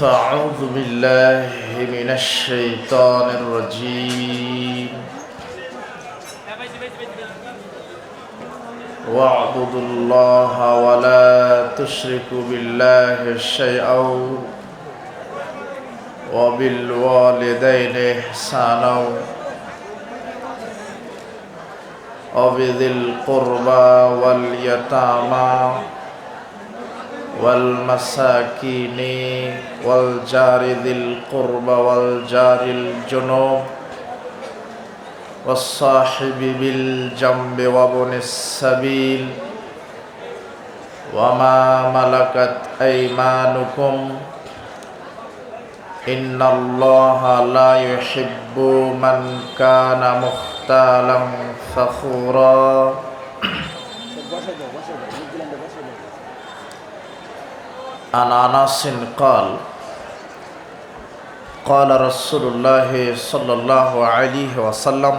فأعوذ بالله من الشيطان الرجيم واعبدوا الله ولا تشركوا بالله شيئا وبالوالدين إحسانا وبذي القربى واليتامى والمساكين والجار ذي القربى والجار الجنوب والصاحب بالجنب وابن السبيل وما ملكت أيمانكم إن الله لا يحب من كان مختالا فخورا عن انس قال قال رسول الله صلى الله عليه وسلم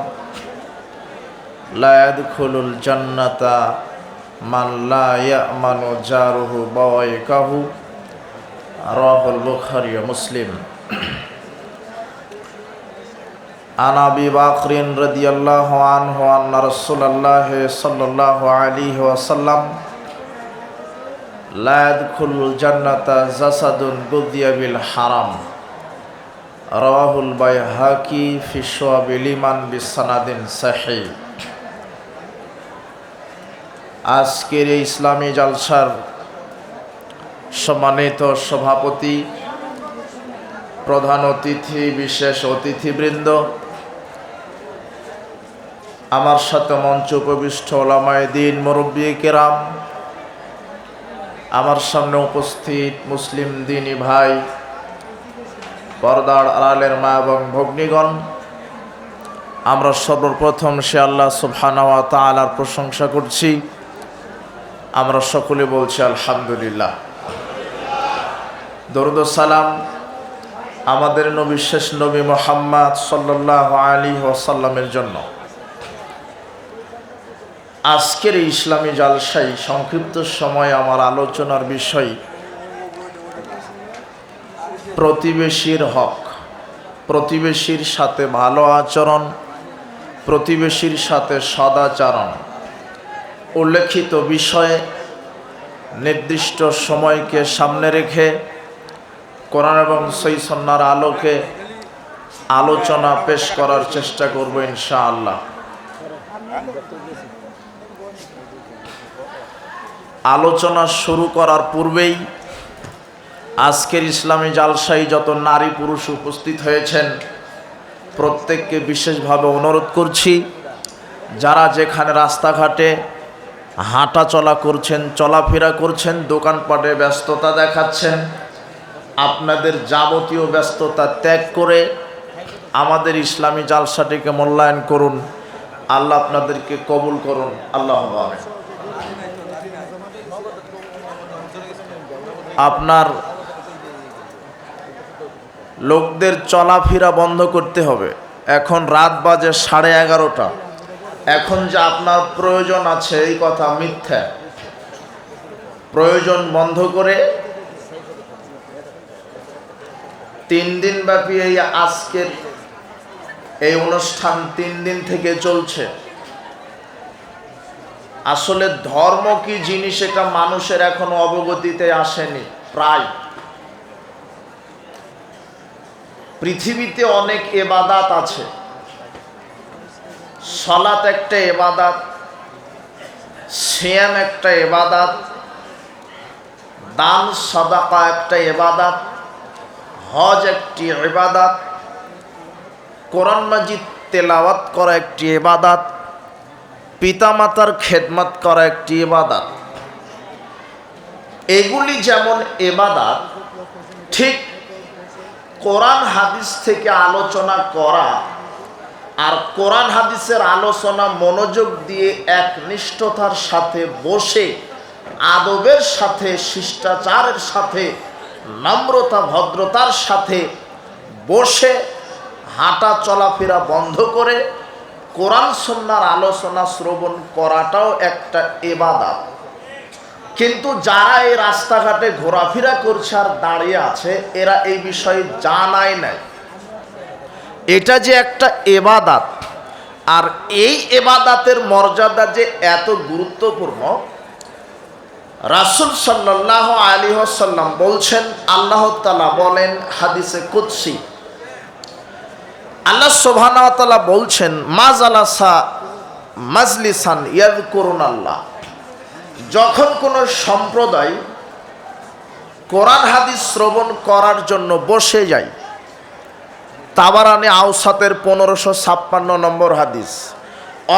لا يدخل الجنة من لا يأمن جاره بويكه رواه البخاري ومسلم. عن أبي بكر رضي الله عنه أن رسول الله صلى الله عليه وسلم জান্নাতা জাসাদুন হারাম। রাহুল বাই হাকি ইমান আজকের ইসলামী জালসার সম্মানিত সভাপতি, প্রধান অতিথি, বিশেষ অতিথিবৃন্দ, আমার সাথে মঞ্চ উপবিষ্ট ওলামায় দিন মুরব্বী কেরাম আমার সামনে উপস্থিত মুসলিম দিনী ভাই, পর্দার আড়ালের মা এবং ভগ্নীগণ। আমরা সর্বপ্রথম সে আল্লাহ সুবহানাওয়া তাআলার প্রশংসা করছি। আমরা সকলে বলছি আলহামদুলিল্লাহ। দরুদ সালাম আমাদের নবী শেষ নবী মোহাম্মদ সাল্লাহ আলী ওয়াসাল্লামের জন্য। আজকের এই ইসলামী জালসাই সংক্ষিপ্ত সময় আমার আলোচনার বিষয় প্রতিবেশীর হক। প্রতিবেশীর সাথে ভালো আচরণ, প্রতিবেশীর সাথে সদাচরণ। উল্লেখিত বিষয়ে নির্দিষ্ট সময়কে সামনে রেখে কোরআন এবং সেই সন্ন্যার আলোকে আলোচনা পেশ করার চেষ্টা করব ইনশাআল্লাহ। আলোচনা শুরু করার পূর্বেই আজকের ইসলামী জালসাই যত নারী পুরুষ উপস্থিত হয়েছেন, প্রত্যেককে বিশেষভাবে অনুরোধ করছি, যারা যেখানে রাস্তাঘাটে হাঁটা চলা করছেন, চলাফেরা করছেন, দোকানপাটে ব্যস্ততা দেখাচ্ছেন, আপনাদের যাবতীয় ব্যস্ততা ত্যাগ করে আমাদের ইসলামী জালসাটিকে মূল্যায়ন করুন। আল্লাহ আপনাদেরকে কবুল করুন। আল্লাহ আপনার লোকদের চলাফেরা বন্ধ করতে হবে। এখন রাত বাজে সাড়ে এগারোটা। এখন যে আপনার প্রয়োজন আছে, এই কথা মিথ্যা। প্রয়োজন বন্ধ করে তিন দিন ব্যাপী এই আজকের এই অনুষ্ঠান তিন দিন থেকে চলছে। আসলে ধর্ম কি জিনিস এটা মানুষের এখনও অবগতিতে আসেনি? প্রায়। পৃথিবীতে অনেক এবাদাত আছে। সলাত একটা এবাদাত শ্যাম একটা এবাদাত, দান, সদাকা একটা এবাদাত, হজ একটি এবাদাত, কোরআন মাজিদ তেলাওয়াত করা একটি এবাদাত পিতামাতার খেদমত করা একটি এবাদাত। এগুলি যেমন এবাদাত, ঠিক কোরআন হাদিস থেকে আলোচনা করা আর কোরআন হাদিসের আলোচনা মনোযোগ দিয়ে একনিষ্ঠতার সাথে বসে, আদবের সাথে, শিষ্টাচারের সাথে, নম্রতা, ভদ্রতার সাথে বসে হাঁটা চলাফেরা বন্ধ করে কোরআন সন্ন্যার আলোচনা শ্রবণ করাটাও একটা এবাদাত। কিন্তু যারা এই রাস্তাঘাটে ঘোরাফেরা করছে আর দাঁড়িয়ে আছে, এরা এই বিষয়ে জানাই নাই। এটা যে একটা এবাদাত। আর এই এবাদাতের মর্যাদা যে এত গুরুত্বপূর্ণ, রাসুল সাল্লাহ আলী সাল্লাম বলছেন, আল্লাহ তালা বলেন হাদিসে কুৎসি আল্লাহ সোভানাতলা বলছেন মাজালাসা মাজলিসান ইয়াদ করুন আল্লাহ যখন কোনো সম্প্রদায় কোরআন হাদিস শ্রবণ করার জন্য বসে যায়, তাবারানে আউসাতের পনেরোশো ছাপ্পান্ন নম্বর হাদিস,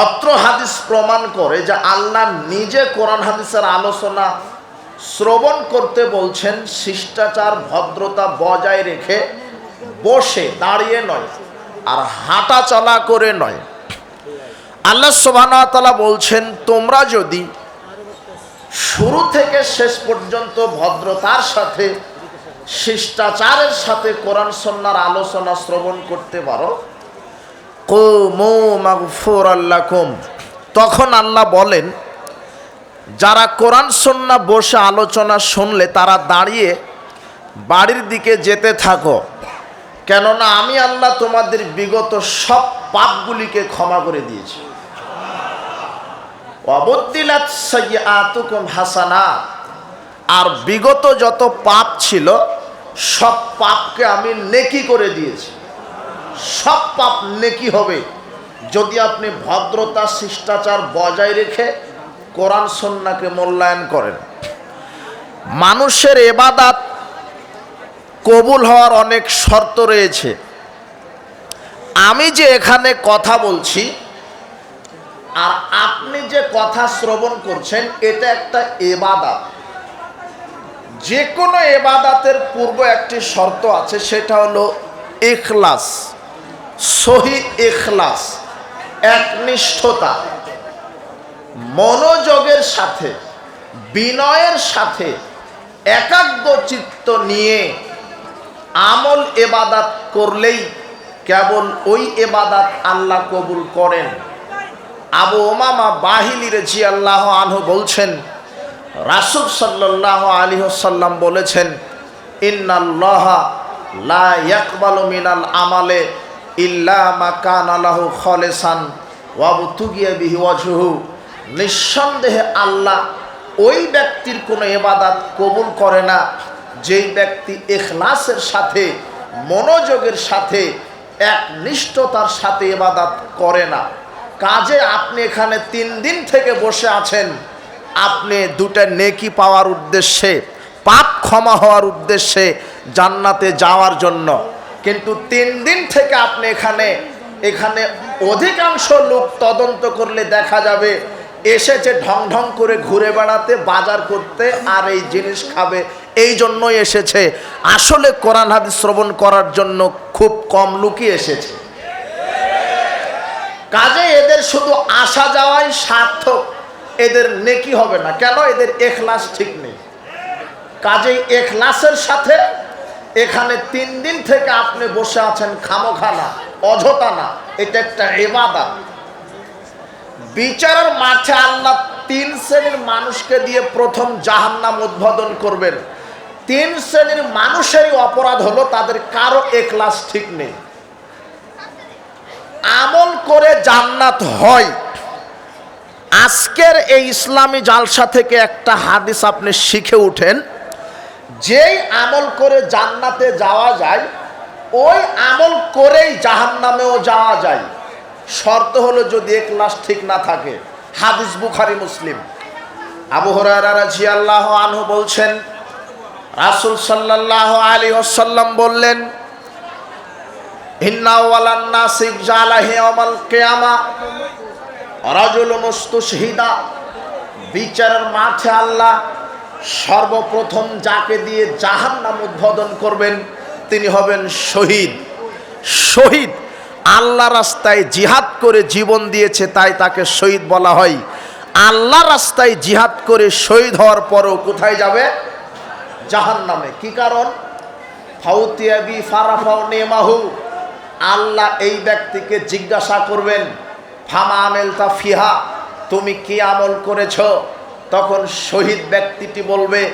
অত্র হাদিস প্রমাণ করে যে আল্লাহ নিজে কোরআন হাদিসের আলোচনা শ্রবণ করতে বলছেন, শিষ্টাচার, ভদ্রতা বজায় রেখে বসে, দাঁড়িয়ে নয়। আর হাঁটা চলা করে নয়। আল্লাহ সোবানা বলছেন, তোমরা যদি শুরু থেকে শেষ পর্যন্ত ভদ্রতার সাথে, শিষ্টাচারের সাথে কোরআন সন্ন্যার আলোচনা শ্রবণ করতে পারো আল্লাকুম তখন আল্লাহ বলেন, যারা কোরআন সন্না বসে আলোচনা শুনলে তারা দাঁড়িয়ে বাড়ির দিকে যেতে থাকো। কেননা আমি আল্লাহ তোমাদের বিগত সব পাপগুলিকে ক্ষমা করে দিয়েছি। অবদ্দিলাত সাইয়াতুকুম হাসানা আর বিগত যত পাপ ছিল, সব পাপকে আমি নেকি করে দিয়েছি। সব পাপ নেকি হবে যদি আপনি ভদ্রতা, শিষ্টাচার বজায় রেখে কোরআন, সন্নাকে মূল্যায়ন করেন। মানুষের এবাদাত কবুল হওয়ার অনেক শর্ত রয়েছে। আমি যে এখানে কথা বলছি, আর আপনি যে কথা শ্রবণ করছেন, এটা একটা এবাদাত। যে কোনো এবাদাতের পূর্ব একটি শর্ত আছে, সেটা হলো এখলাস সহি এখলাস একনিষ্ঠতা। মনোযোগের সাথে, বিনয়ের সাথে একাগ্র চিত্ত নিয়ে আমল এবাদাত করলেই কেবল ওই এবাদাত আল্লাহ কবুল করেন। আবু ওমামা বাহিলির জি আল্লাহ আনহু বলছেন, রাসুল সাল্লাহ আলী সাল্লাম বলেছেন, ইন্নাল্লাহ লা মিনাল আমালে মা কান নিঃসন্দেহে আল্লাহ ওই ব্যক্তির কোনো এবাদাত কবুল করে না। যেই ব্যক্তি এখলাসের সাথে, মনোযোগের সাথে, একনিষ্ঠতার সাথে এবাদাত করে না। কাজে আপনি এখানে তিন দিন থেকে বসে আছেন, আপনি দুটা নেকি পাওয়ার উদ্দেশ্যে, পাপ ক্ষমা হওয়ার উদ্দেশ্যে জান্নাতে যাওয়ার জন্য। কিন্তু তিন দিন থেকে আপনি এখানে এখানে অধিকাংশ লোক তদন্ত করলে দেখা যাবে, এসেছে ঢং ঢং করে ঘুরে বেড়াতে, বাজার করতে, আর এই জিনিস খাবে এই জন্যই এসেছে। আসলে কোরআন হাদিস শ্রবণ করার জন্য খুব কম লোকই এসেছে। কাজে এদের শুধু আসা যাওয়াই সার্থক। এদের নেকি হবে না। কেন? এদের এখলাস ঠিক নেই। কাজেই এখলাসের সাথে এখানে তিন দিন থেকে আপনি বসে আছেন খামোখানা অযথা না এটা একটা এবাদা বিচারের মাঠে আল্লাহ তিন শ্রেণির মানুষকে দিয়ে প্রথম জাহান্নাম উদ্বোধন করবেন। তিন শ্রেণির মানুষেরই অপরাধ হলো তাদের কারও এখলাস ঠিক নেই। আমল করে জান্নাত হয়। আজকের এই ইসলামী জালসা থেকে একটা হাদিস আপনি শিখে উঠেন, যেই আমল করে জান্নাতে যাওয়া যায়, ওই আমল করেই জাহান্নামেও যাওয়া যায়। শর্ত হলো যদি এক একলাস ঠিক না থাকে। হাদিস বুখারি, মুসলিম। আবু হরাজি আল্লাহ আনহু বলছেন রাসুল সাল্লাহ আলী ওসাল্লাম বললেন বিচারের মাঠে আল্লাহ সর্বপ্রথম যাকে দিয়ে জাহান্নাম উদ্বোধন করবেন, তিনি হবেন শহীদ। শহীদ আল্লাহ রাস্তায় জিহাদ করে জীবন দিয়েছে, তাই তাকে শহীদ বলা হয়। আল্লাহ রাস্তায় জিহাদ করে শহীদ হওয়ার পরও কোথায় যাবে? জাহান নামে কি কারণ? ফাউতিয়াবি ফারাফাও নেমাহু। আল্লাহ এই ব্যক্তিকে জিজ্ঞাসা করবেন, ফামা আমেল তা ফিহা? তুমি কি আমল করেছ? তখন শহীদ ব্যক্তিটি বলবে